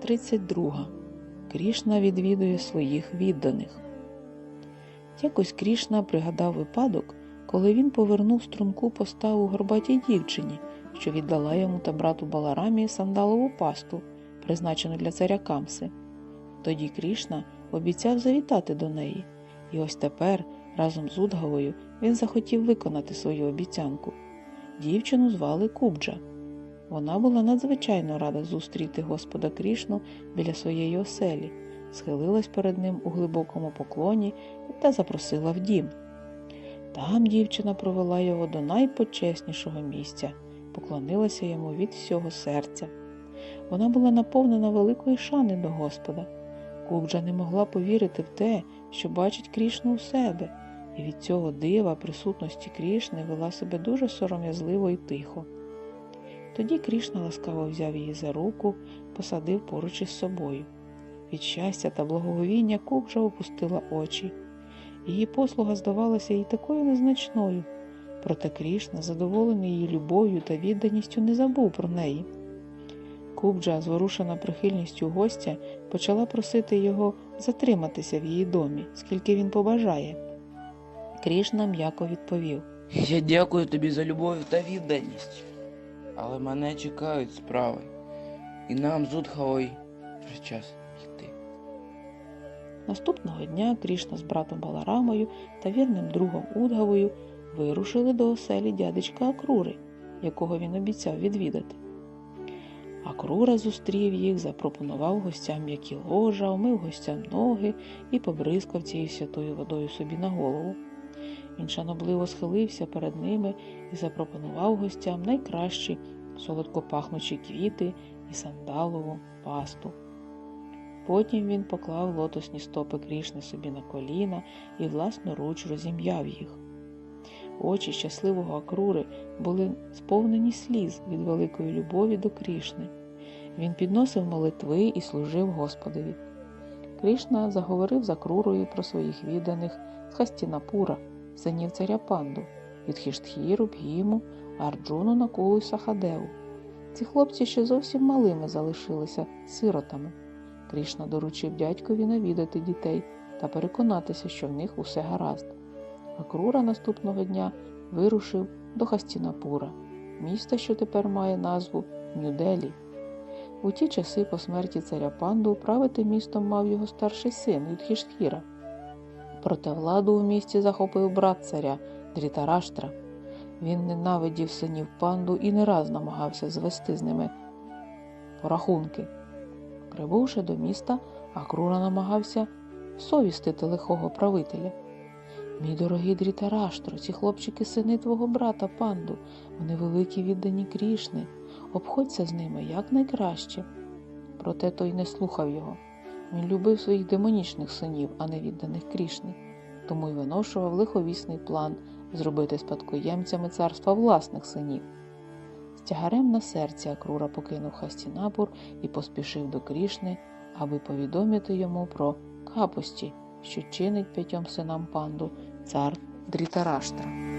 32. Крішна відвідує своїх відданих. Якось Крішна пригадав випадок, коли він повернув струнку поставу горбатій дівчині, що віддала йому та брату Баларамі сандалову пасту, призначену для царя Камси. Тоді Крішна обіцяв завітати до неї, і ось тепер, разом з Удгавою, він захотів виконати свою обіцянку. Дівчину звали Кубджа. Вона була надзвичайно рада зустріти Господа Крішну біля своєї оселі, схилилась перед ним у глибокому поклоні та запросила в дім. Там дівчина провела його до найпочеснішого місця, поклонилася йому від всього серця. Вона була наповнена великої шани до Господа. Кубджа не могла повірити в те, що бачить Крішну у себе, і від цього дива присутності Крішни вела себе дуже сором'язливо і тихо. Тоді Крішна ласкаво взяв її за руку, посадив поруч із собою. Від щастя та благоговіння Кубджа опустила очі. Її послуга здавалася їй такою незначною, проте Крішна, задоволений її любов'ю та відданістю, не забув про неї. Кубджа, зворушена прихильністю гостя, почала просити його затриматися в її домі, скільки він побажає. Крішна м'яко відповів. Я дякую тобі за любов та відданість. Але мене чекають справи, і нам з Удхавою вже час йти. Наступного дня Крішна з братом Баларамою та вірним другом Удгавою вирушили до оселі дядечка Акрури, якого він обіцяв відвідати. Акрура зустрів їх, запропонував гостям м'які ложа, омив гостям ноги і побризкав цією святою водою собі на голову. Він шанобливо схилився перед ними і запропонував гостям найкращі солодкопахнучі квіти і сандалову пасту. Потім він поклав лотосні стопи Крішни собі на коліна і власноруч розім'яв їх. Очі щасливого Акрури були сповнені сліз від великої любові до Крішни. Він підносив молитви і служив Господові. Крішна заговорив з Акрурою про своїх відданих з Хастінапура, синів царя Панду, від Хіштхіру, Бгіму, Арджуну, Накулу й Сахадеву. Ці хлопці ще зовсім малими залишилися сиротами. Крішна доручив дядькові навідати дітей та переконатися, що в них усе гаразд. Акрура наступного дня вирушив до Хастінапура, міста, що тепер має назву Нью-Делі. У ті часи по смерті царя Панду правити містом мав його старший син Юдхіштхіра. Проте владу у місті захопив брат царя Дрітараштра. Він ненавидів синів панду і не раз намагався звести з ними порахунки. Прибувши до міста, Акрура намагався совістити лихого правителя. Мій дорогий Дрітараштро, ці хлопчики сини твого брата панду, вони великі віддані Крішни, обходься з ними якнайкраще. Проте той не слухав його. Він любив своїх демонічних синів, а не відданих Крішни, тому й виношував лиховісний план зробити спадкоємцями царства власних синів. З тягарем на серці Акрура покинув Хастінапур і поспішив до Крішни, аби повідомити йому про капості, що чинить п'ятьом синам панду цар Дрітараштра.